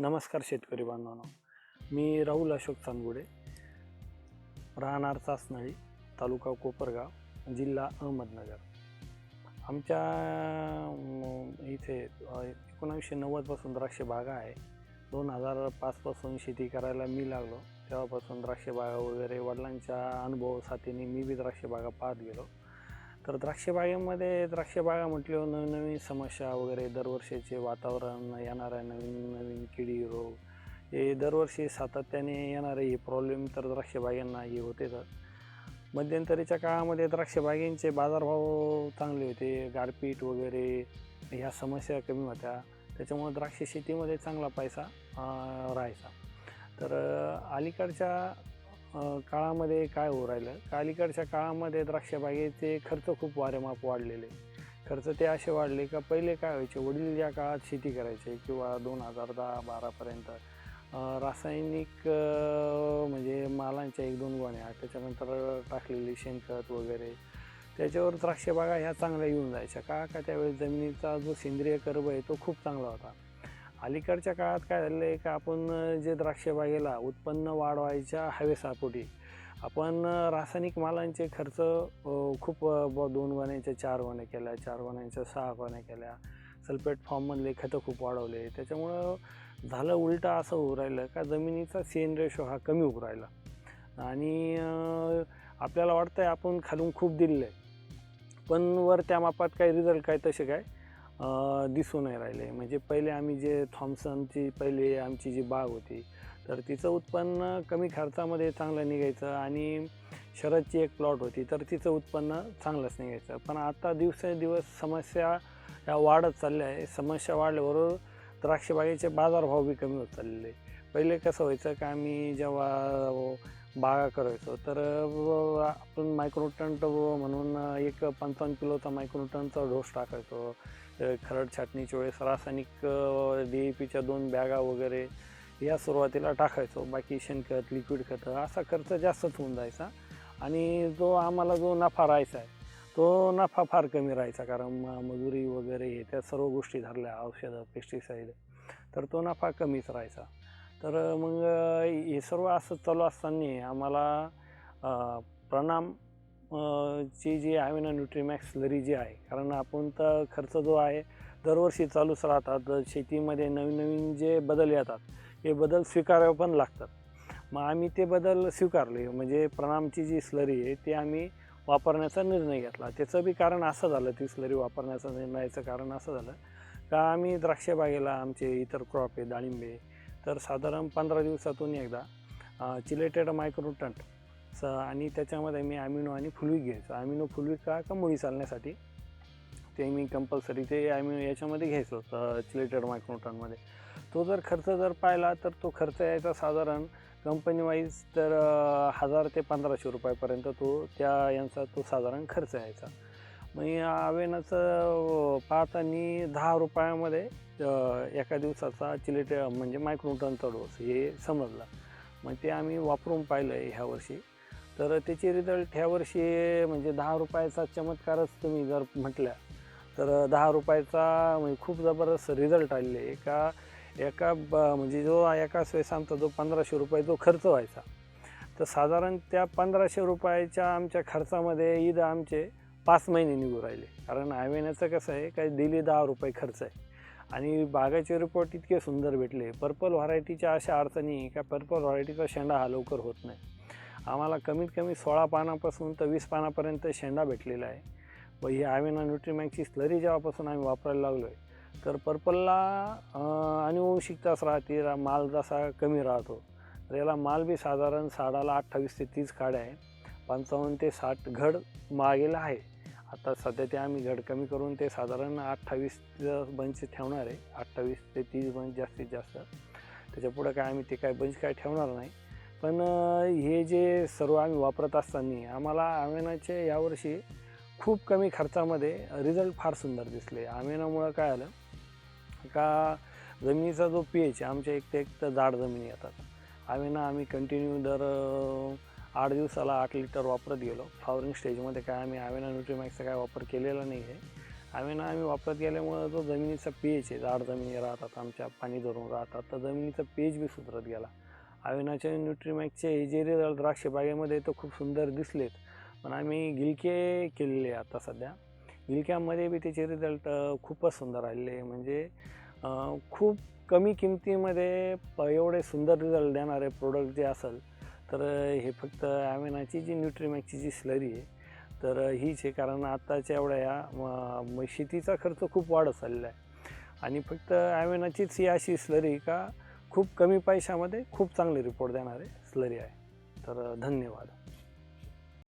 नमस्कार शेतकरी बांधवांनो. मी राहुल अशोक चांदगुडे राहणार चासनळी तालुका कोपरगाव जिल्हा अहमदनगर. आमच्या इथे एकोणावीसशे नव्वदपासून द्राक्ष बागा आहे. दोन हजार पाचपासून शेती करायला मी लागलो. तेव्हापासून द्राक्ष बागा वगैरे वडिलांच्या अनुभव साथीने मी बी द्राक्ष बागा पाहत गेलो. तर द्राक्षबागेमध्ये द्राक्षबागा म्हटल्यावर नवीन नवीन समस्या वगैरे दरवर्षीचे वातावरण येणाऱ्या नवीन नवीन किडी रोग हे दरवर्षी सातत्याने येणारे हे प्रॉब्लेम तर द्राक्षबागेंना हे होतेच. मध्यंतरीच्या काळामध्ये द्राक्षबागेंचे बाजारभाव चांगले होते गारपीट वगैरे ह्या समस्या कमी होत्या. त्याच्यामुळे द्राक्ष शेतीमध्ये चांगला पैसा राहायचा. तर अलीकडच्या काळामध्ये काय होऊ राहिलं? का अलीकडच्या काळामध्ये द्राक्षबागेचे खर्च खूप वारेमाप वाढलेले. खर्च ते असे वाढले का पहिले काय व्हायचे? वडील ज्या काळात शेती करायचे किंवा दोन हजार दहा बारापर्यंत रासायनिक म्हणजे मालांच्या एक दोन गोण्या त्याच्यानंतर टाकलेली शेणखत वगैरे त्याच्यावर द्राक्षबागा ह्या चांगल्या येऊन जायच्या. का? का त्यावेळेस जमिनीचा जो सेंद्रिय कर्ब आहे तो खूप चांगला होता. अलीकडच्या काळात काय झालेलं आहे का आपण जे द्राक्ष बागेला उत्पन्न वाढवायच्या हवेसापोटी आपण रासायनिक मालांचे खर्च खूप ब दोन गोण्यांच्या चार वाण्या केल्या चार गोण्यांच्या सहा वाण्या केल्या. सल्फेट फॉर्ममधले खतं खूप वाढवले. त्याच्यामुळं झालं उलटं असं होऊ राहिलं का जमिनीचा सेन रेशो हा कमी होऊ राहिला. आणि आपल्याला वाटतं आहे आपण खालून खूप दिलेलं आहे. पण वर त्या मापात काही रिझल्ट काय तसे काय? दिसून नाही राहिले. म्हणजे पहिले आम्ही जे थॉम्सनची पहिले आमची जी बाग होती तर तिचं उत्पन्न कमी खर्चामध्ये चांगलं निघायचं आणि शरदची एक प्लॉट होती तर तिचं उत्पन्न चांगलंच निघायचं. पण आता दिवसेंदिवस समस्या ह्या वाढत चालल्या आहे. समस्या वाढल्याबरोबर द्राक्षबागेचे बाजारभाव बी कमी होत चाललेले पहिले कसं व्हायचं का आम्ही जेव्हा बागा करायचो. तर आपण मायक्रोटंट म्हणून एक पंचावन्न किलोचा मायक्रोटनचा डोस टाकायचो. खरड छाटणीच्या वेळेस रासायनिक डी ए पीच्या दोन बॅगा वगैरे या सुरुवातीला टाकायचो. बाकी शेणखत लिक्विड खतं असा खर्च जास्तच होऊन जायचा. आणि जो आम्हाला जो नफा राहायचा आहे तो नफा फार कमी राहायचा. कारण म- मजुरी वगैरे हे त्या सर्व गोष्टी धरल्या औषधं पेस्टिसाईड तर तो नफा कमीच राहायचा. तर मग हे सर्व असं चालू असताना आम्हाला प्रणाम ची जी आहे ना न्यूट्रीमॅक्स स्लरी जी आहे कारण आपण तर खर्च जो आहे दरवर्षी चालूच राहतात. शेतीमध्ये नवीन नवीन जे बदल येतात हे बदल स्वीकारावे पण लागतात. मग आम्ही ते बदल स्वीकारले. म्हणजे प्रणामची जी स्लरी आहे ती आम्ही वापरण्याचा निर्णय घेतला. त्याचं बी कारण असं झालं ती स्लरी वापरण्याचा निर्णयाचं कारण असं झालं का आम्ही द्राक्षबागेला आमचे इतर क्रॉप आहे डाळिंबे तर साधारण पंधरा दिवसातून एकदा चिलेटेड मायक्रोटंट स आणि त्याच्यामध्ये मी ॲमिनो आणि फुलविक घ्यायचो. ॲमिनो फुलविक का का मुळी चालण्यासाठी? ते मी कंपल्सरी ते ॲमिनो याच्यामध्ये घ्यायचो चिलेटेड मायक्रोटनमध्ये तो जर खर्च जर पाहिला तर तो खर्च यायचा साधारण कंपनीवाईज तर हजार ते पंधराशे रुपयापर्यंत तो त्या यांचा तो साधारण खर्च यायचा. मग या पाहताना दहा रुपयामध्ये एका दिवसाचा चिलेट म्हणजे मायक्रोटनचा डोस हे समजला. मग ते आम्ही वापरून पाहिलं आहे ह्या वर्षी. तर त्याचे रिझल्ट ह्या वर्षी म्हणजे दहा रुपयाचा चमत्कारच तुम्ही जर म्हटल्या तर दहा रुपयाचा म्हणजे खूप जबरदस्त रिझल्ट आलेले आहे. का एका ब म्हणजे जो एका वेळेस आमचा जो पंधराशे रुपये जो खर्च व्हायचा. तर साधारण त्या पंधराशे रुपयाच्या आमच्या खर्चामध्ये ईद आमचे पाच महिने निघू राहिले. कारण आयवेण्याचं कसं आहे काय दिली दहा रुपये खर्च आहे. आणि बागाचे रिपोर्ट इतके सुंदर भेटले. पर्पल व्हरायटीच्या अशा अडचणी का पर्पल व्हरायटीचा शेंडा हा लवकर होत नाही. आम्हाला कमीत कमी सोळा पानापासून तर वीस पानापर्यंत शेंडा भेटलेला आहे. व ही आवेना न्यूट्रीमॅकची स्लरी जेव्हापासून आम्ही वापरायला लागलो आहे तर पर्पलला अनुवंशिक तास राहते रा- माल जसा कमी राहतो. तर याला माल बी साधारण साडाला अठ्ठावीस ते तीस काड्या आहे पंचावन्न ते साठ घड मागेला आहे. आता सध्या ते आम्ही घड कमी करून ते साधारण अठ्ठावीस बंच ठेवणार आहे. अठ्ठावीस ते तीस बंच जास्तीत जास्त. त्याच्या पुढं काय आम्ही ते काय बंच काय ठेवणार नाही. पण हे जे सर्व आम्ही वापरत असताना आम्हाला आव्हानाचे यावर्षी खूप कमी खर्चामध्ये रिझल्ट फार सुंदर दिसले. आव्हानामुळं काय आलं का जमिनीचा जो पी एच आमच्या एक ते एक तर जाड जमिनी येतात. आव्हाना आम्ही कंटिन्यू दर आठ दिवसाला आठ लिटर वापरत गेलो. फ्लॉवरिंग स्टेजमध्ये काय आम्ही आव्हाना न्यूट्रीमॅक्सचा काय वापर केलेला नाही आहे आम्ही आम्ही वापरत गेल्यामुळं जो जमिनीचा पेज आहे. जाड जमिनी राहतात आमच्या पाणी धरून राहतात. तर जमिनीचा पेज बी सुधरत गेला. आव्हानाच्या न्यूट्रीमॅक्सचे हे जे रिझल्ट द्राक्ष बागेमध्ये तर खूप सुंदर दिसलेत. पण आम्ही गिलके केलेले आहे आता सध्या. गिलक्यामध्ये बी त्याचे रिझल्ट खूपच सुंदर आलेले म्हणजे खूप कमी किमतीमध्ये प एवढे सुंदर रिझल्ट देणारे प्रोडक्ट जे असेल तर हे फक्त ॲमेनाची जी न्यूट्रीमॅकची जी स्लरी आहे तर हीच आहे. कारण आत्ताच्या एवढ्या या म- शेतीचा खर्च खूप वाढत चाललेला आहे आणि फक्त ॲमेनाचीच ही अशी स्लरी का खूप कमी पैशामध्ये खूप चांगले रिपोर्ट देणारे स्लरी आहे. तर धन्यवाद.